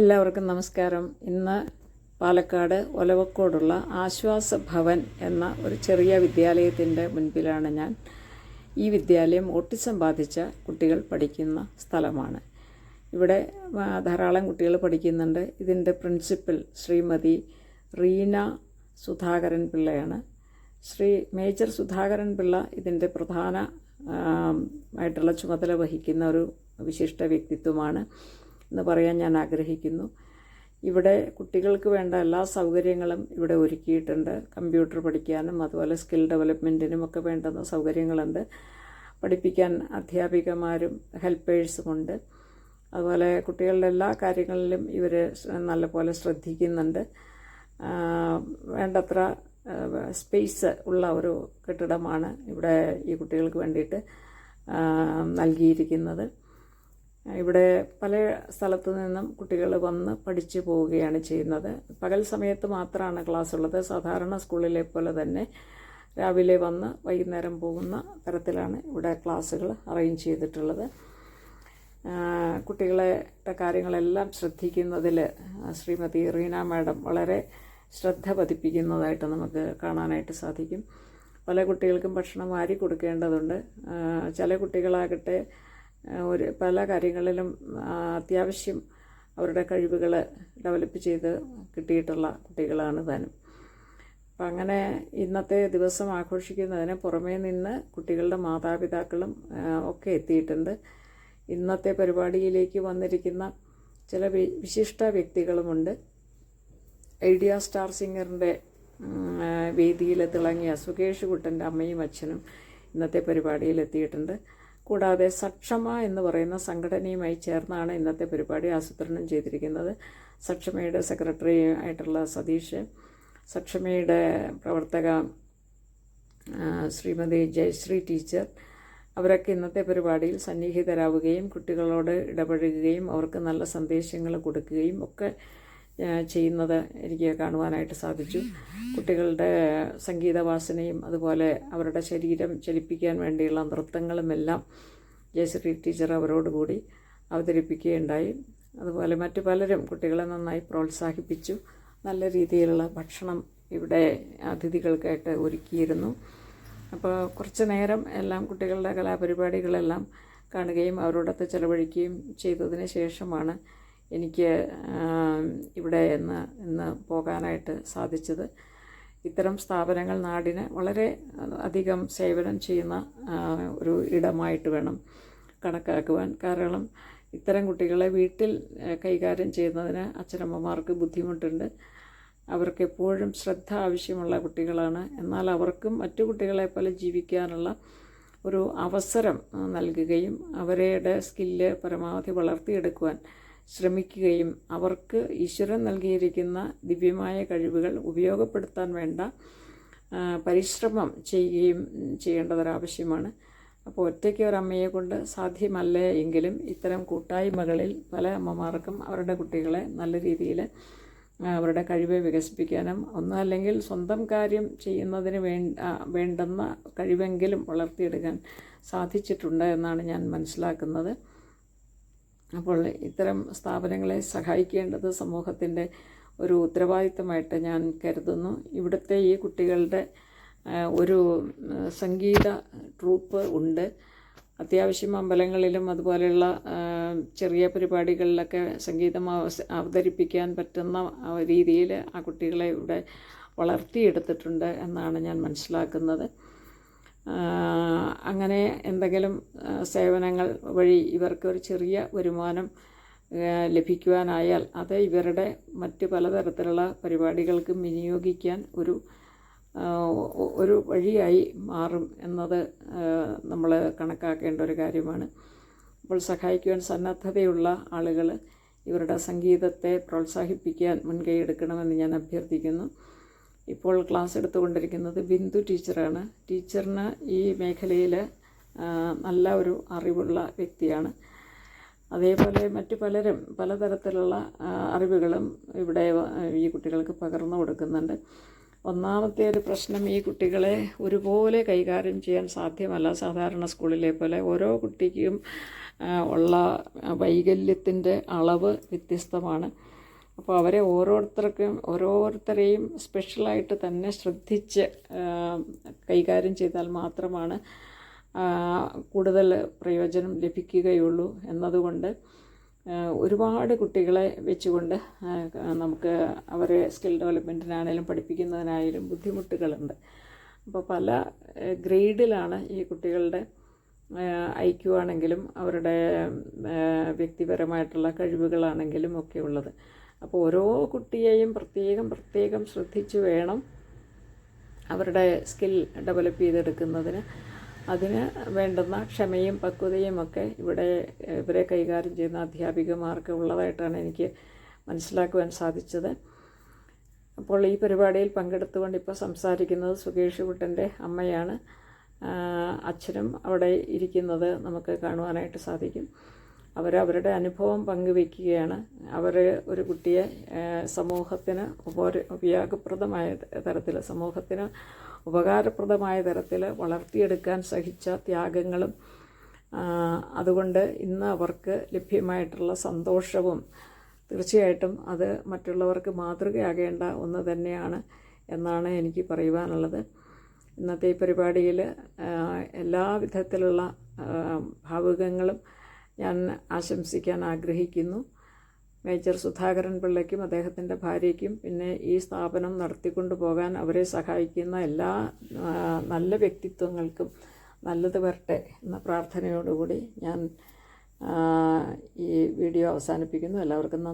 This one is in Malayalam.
എല്ലാവർക്കും നമസ്കാരം. ഇന്ന് പാലക്കാട് ഒലവക്കോടുള്ള ആശ്വാസ ഭവൻ എന്ന ഒരു ചെറിയ വിദ്യാലയത്തിന്റെ മുൻപിലാണ് ഞാൻ ഈ വിദ്യാലയം ഓട്ടിസം ബാധിച്ച കുട്ടികൾ പഠിക്കുന്ന സ്ഥലമാണ്. ഇവിടെ ധാരാളം കുട്ടികൾ പഠിക്കുന്നുണ്ട്. ഇതിന്റെ പ്രിൻസിപ്പൽ ശ്രീമതി റീന സുധാകരൻ പിള്ളയാണ്. ശ്രീ മേജർ സുധാകരൻ പിള്ള ഇതിന്റെ പ്രധാന ആയിട്ടുള്ള ചുമതല വഹിക്കുന്ന ഒരു വിശിഷ്ട വ്യക്തിത്വമാണ്. എന്ന് പറയാൻ ഞാൻ ആഗ്രഹിക്കുന്നു. ഇവിടെ കുട്ടികൾക്ക് വേണ്ട എല്ലാ സൗകര്യങ്ങളും ഇവിടെ ഒരുക്കിയിട്ടുണ്ട്. കമ്പ്യൂട്ടർ പഠിക്കാനും അതുപോലെ സ്കിൽ ഡെവലപ്മെന്റിനും ഒക്കെ വേണ്ടുന്ന സൗകര്യങ്ങളുണ്ട്. പഠിപ്പിക്കാൻ അധ്യാപികമാരും ഹെൽപ്പേഴ്സുമുണ്ട് അതുപോലെ കുട്ടികളുടെ എല്ലാ കാര്യങ്ങളിലും ഇവർ നല്ലപോലെ ശ്രദ്ധിക്കുന്നുണ്ട്. വേണ്ടത്ര സ്പേസ് ഉള്ള ഒരു കെട്ടിടമാണ് ഇവിടെ ഈ കുട്ടികൾക്ക് വേണ്ടിയിട്ട് നൽകിയിരിക്കുന്നത്. ഇവിടെ പല സ്ഥലത്തു നിന്നും കുട്ടികൾ വന്ന് പഠിച്ചു പോവുകയാണ് ചെയ്യുന്നത്. പകൽ സമയത്ത് മാത്രമാണ് ക്ലാസ് ഉള്ളത് സാധാരണ സ്കൂളിലെ പോലെ തന്നെ രാവിലെ വന്ന് വൈകുന്നേരം പോകുന്ന തരത്തിലാണ് ഇവിടെ ക്ലാസ്സുകൾ അറേഞ്ച് ചെയ്തിട്ടുള്ളത്. കുട്ടികളെ കാര്യങ്ങളെല്ലാം ശ്രദ്ധിക്കുന്നതിൽ ശ്രീമതി റീന മാഡം വളരെ ശ്രദ്ധ പതിപ്പിക്കുന്നതായിട്ട് നമുക്ക് കാണാനായിട്ട് സാധിക്കും. പല കുട്ടികൾക്കും ഭക്ഷണം വാരി കൊടുക്കേണ്ടതുണ്ട്. ചില കുട്ടികളാകട്ടെ ഒരു പല കാര്യങ്ങളിലും അത്യാവശ്യം അവരുടെ കഴിവുകൾ ഡെവലപ്പ് ചെയ്ത് കിട്ടിയിട്ടുള്ള കുട്ടികളാണ് താനും അപ്പം അങ്ങനെ ഇന്നത്തെ ദിവസം ആഘോഷിക്കുന്നതിന് പുറമേ നിന്ന് കുട്ടികളുടെ മാതാപിതാക്കളും ഒക്കെ എത്തിയിട്ടുണ്ട്. ഇന്നത്തെ പരിപാടിയിലേക്ക് വന്നിരിക്കുന്ന ചില വിശിഷ്ട വ്യക്തികളുമുണ്ട്. ഐഡിയ സ്റ്റാർ സിംഗറിന്റെ വേദിയിൽ തിളങ്ങിയ സുകേഷ് കുട്ടന്റെ അമ്മയും അച്ഛനും ഇന്നത്തെ പരിപാടിയിൽ എത്തിയിട്ടുണ്ട് കൂടാതെ സക്ഷമ എന്ന് പറയുന്ന സംഘടനയുമായി ചേർന്നാണ് ഇന്നത്തെ പരിപാടി ആസൂത്രണം ചെയ്തിരിക്കുന്നത്. സക്ഷമയുടെ സെക്രട്ടറി ആയിട്ടുള്ള സതീഷ് സക്ഷമയുടെ പ്രവർത്തക ശ്രീമതി ജയശ്രീ ടീച്ചർ അവരൊക്കെ ഇന്നത്തെ പരിപാടിയിൽ സന്നിഹിതരാവുകയും കുട്ടികളോട് ഇടപഴകുകയും അവർക്ക് നല്ല സന്ദേശങ്ങൾ കൊടുക്കുകയും ഒക്കെ ചെയ്യുന്നത് എനിക്ക് കാണുവാനായിട്ട് സാധിച്ചു. കുട്ടികളുടെ സംഗീത വാസനയും അതുപോലെ അവരുടെ ശരീരം ചലിപ്പിക്കാൻ വേണ്ടിയുള്ള നൃത്തങ്ങളുമെല്ലാം ജയശ്രീ ടീച്ചർ അവരോടുകൂടി അവതരിപ്പിക്കുകയുണ്ടായി. അതുപോലെ മറ്റു പലരും കുട്ടികളെ നന്നായി പ്രോത്സാഹിപ്പിച്ചു. നല്ല രീതിയിലുള്ള ഭക്ഷണം ഇവിടെ അതിഥികൾക്കായിട്ട് ഒരുക്കിയിരുന്നു. അപ്പോൾ കുറച്ച് നേരം എല്ലാം കുട്ടികളുടെ കലാപരിപാടികളെല്ലാം കാണുകയും അവരോടൊത്ത് ചെലവഴിക്കുകയും ചെയ്തതിന് ശേഷമാണ് എനിക്ക് ഇവിടെ എന്ന് ഇന്ന് പോകാനായിട്ട് സാധിച്ചത്. ഇത്തരം സ്ഥാപനങ്ങൾ നാടിന് വളരെ അധികം സേവനം ചെയ്യുന്ന ഒരു ഇടമായിട്ട് വേണം കണക്കാക്കുവാൻ. കാരണം ഇത്തരം കുട്ടികളെ വീട്ടിൽ കൈകാര്യം ചെയ്യുന്നതിന് അച്ഛനമ്മമാർക്ക് ബുദ്ധിമുട്ടുണ്ട്. അവർക്ക് എപ്പോഴും ശ്രദ്ധ ആവശ്യമുള്ള കുട്ടികളാണ്. എന്നാൽ അവർക്കും മറ്റു കുട്ടികളെ പോലെ ജീവിക്കാനുള്ള ഒരു അവസരം നൽകുകയും അവരുടെ സ്കില്ല് പരമാവധി വളർത്തിയെടുക്കുവാൻ ശ്രമിക്കുകയും അവർക്ക് ഈശ്വരൻ നൽകിയിരിക്കുന്ന ദിവ്യമായ കഴിവുകൾ ഉപയോഗപ്പെടുത്താൻ വേണ്ട പരിശ്രമം ചെയ്യുകയും ചെയ്യേണ്ടതൊരാവശ്യമാണ്. അപ്പോൾ ഒറ്റയ്ക്ക് ഒരമ്മയെ കൊണ്ട് സാധ്യമല്ല എങ്കിലും ഇത്തരം കൂട്ടായ്മകളിൽ പല അമ്മമാർക്കും അവരുടെ കുട്ടികളെ നല്ല രീതിയിൽ അവരുടെ കഴിവ് വികസിപ്പിക്കാനും ഒന്നല്ലെങ്കിൽ സ്വന്തം കാര്യം ചെയ്യുന്നതിന് വേണ്ട വേണ്ടുന്ന കഴിവെങ്കിലും വളർത്തിയെടുക്കാൻ സാധിച്ചിട്ടുണ്ട് എന്നാണ് ഞാൻ മനസ്സിലാക്കുന്നത്. അപ്പോൾ ഇത്തരം സ്ഥാപനങ്ങളെ സഹായിക്കേണ്ടത് സമൂഹത്തിന്റെ ഒരു ഉത്തരവാദിത്തമായിട്ട് ഞാൻ കരുതുന്നു. ഇവിടുത്തെ ഈ കുട്ടികളുടെ ഒരു സംഗീത ട്രൂപ്പ് ഉണ്ട്. അത്യാവശ്യം അമ്പലങ്ങളിലും അതുപോലെയുള്ള ചെറിയ പരിപാടികളിലൊക്കെ സംഗീതം അവതരിപ്പിക്കാൻ പറ്റുന്ന രീതിയിൽ ആ കുട്ടികളെ ഇവിടെ വളർത്തിയെടുത്തിട്ടുണ്ട് എന്നാണ് ഞാൻ മനസ്സിലാക്കുന്നത്. അങ്ങനെ എന്തെങ്കിലും സേവനങ്ങൾ വഴി ഇവർക്ക് ഒരു ചെറിയ വരുമാനം ലഭിക്കുവാനായാൽ അത് ഇവരുടെ മറ്റ് പലതരത്തിലുള്ള പരിപാടികൾക്കും വിനിയോഗിക്കാൻ ഒരു ഒരു വഴിയായി മാറും എന്നത് നമ്മൾ കണക്കാക്കേണ്ട ഒരു കാര്യമാണ്. അപ്പോൾ സഹായിക്കുവാൻ സന്നദ്ധതയുള്ള ആളുകൾ ഇവരുടെ സംഗീതത്തെ പ്രോത്സാഹിപ്പിക്കാൻ മുൻകൈ എടുക്കണമെന്ന് ഞാൻ അഭ്യർത്ഥിക്കുന്നു. ഇപ്പോൾ ക്ലാസ് എടുത്തുകൊണ്ടിരിക്കുന്നത് ബിന്ദു ടീച്ചറാണ്. ടീച്ചറിന് ഈ മേഖലയിൽ നല്ല ഒരു അറിവുള്ള വ്യക്തിയാണ്. അതേപോലെ മറ്റു പലരും പലതരത്തിലുള്ള അറിവുകളും ഇവിടെ ഈ കുട്ടികൾക്ക് പകർന്നു കൊടുക്കുന്നുണ്ട്. ഒന്നാമത്തെ ഒരു പ്രശ്നം ഈ കുട്ടികളെ ഒരുപോലെ കൈകാര്യം ചെയ്യാൻ സാധ്യമല്ല. സാധാരണ സ്കൂളിലെ പോലെ ഓരോ കുട്ടിക്കും ഉള്ള വൈകല്യത്തിന്റെ അളവ് വ്യത്യസ്തമാണ്. അപ്പോൾ അവരെ ഓരോരുത്തർക്കും ഓരോരുത്തരെയും സ്പെഷ്യലായിട്ട് തന്നെ ശ്രദ്ധിച്ച് കൈകാര്യം ചെയ്താൽ മാത്രമാണ് കൂടുതൽ പ്രയോജനം ലഭിക്കുകയുള്ളൂ എന്നതുകൊണ്ട് ഒരുപാട് കുട്ടികളെ വെച്ചുകൊണ്ട് നമുക്ക് അവരെ സ്കിൽ ഡെവലപ്മെന്റിനാണേലും പഠിപ്പിക്കുന്നതിനായാലും ബുദ്ധിമുട്ടുകളുണ്ട്. അപ്പോൾ പല ഗ്രേഡിലാണ് ഈ കുട്ടികളുടെ ഐക്യുവാണെങ്കിലും ആണെങ്കിലും അവരുടെ വ്യക്തിപരമായിട്ടുള്ള കഴിവുകളാണെങ്കിലും ഒക്കെ ഉള്ളത്. അപ്പോൾ ഓരോ കുട്ടിയെയും പ്രത്യേകം പ്രത്യേകം ശ്രദ്ധിച്ച് വേണം അവരുടെ സ്കിൽ ഡെവലപ്പ് ചെയ്തെടുക്കുന്നതിന്. അതിന് വേണ്ടുന്ന ക്ഷമയും പക്വതയും ഒക്കെ ഇവിടെ ഇവരെ കൈകാര്യം ചെയ്യുന്ന അധ്യാപികമാർക്ക് ഉള്ളതായിട്ടാണ് എനിക്ക് മനസ്സിലാക്കുവാൻ സാധിച്ചത്. അപ്പോൾ ഈ പരിപാടിയിൽ പങ്കെടുത്തുകൊണ്ട് ഇപ്പോൾ സംസാരിക്കുന്നത് സുകേഷ് കുട്ടന്റെ അമ്മയാണ്. അച്ഛനും അവിടെ ഇരിക്കുന്നത് നമുക്ക് കാണുവാനായിട്ട് സാധിക്കും. അവർ അവരുടെ അനുഭവം പങ്കുവെക്കുകയാണ്. അവർ ഒരു കുട്ടിയെ സമൂഹത്തിന് ഉപര ഉപയോഗപ്രദമായ തരത്തിൽ സമൂഹത്തിന് ഉപകാരപ്രദമായ തരത്തിൽ വളർത്തിയെടുക്കാൻ സഹിച്ച ത്യാഗങ്ങളും അതുകൊണ്ട് ഇന്ന് അവർക്ക് ലഭ്യമായിട്ടുള്ള സന്തോഷവും തീർച്ചയായിട്ടും അത് മറ്റുള്ളവർക്ക് മാതൃകയാകേണ്ട ഒന്ന് തന്നെയാണ് എന്നാണ് എനിക്ക് പറയുവാനുള്ളത്. ഇന്നത്തെ ഈ പരിപാടിയിൽ എല്ലാ വിധത്തിലുള്ള ഭാവുകങ്ങളും ഞാൻ ആശംസിക്കാൻ ആഗ്രഹിക്കുന്നു. മേജർ സുധാകരൻ പിള്ളയ്ക്കും അദ്ദേഹത്തിന്റെ ഭാര്യയ്ക്കും പിന്നെ ഈ സ്ഥാപനം നടത്തിക്കൊണ്ടു പോകാൻ അവരെ സഹായിക്കുന്ന എല്ലാ നല്ല വ്യക്തിത്വങ്ങൾക്കും നല്ലത് വരട്ടെ എന്ന പ്രാർത്ഥനയോടുകൂടി ഞാൻ ഈ വീഡിയോ അവസാനിപ്പിക്കുന്നു. എല്ലാവർക്കും നന്ദി.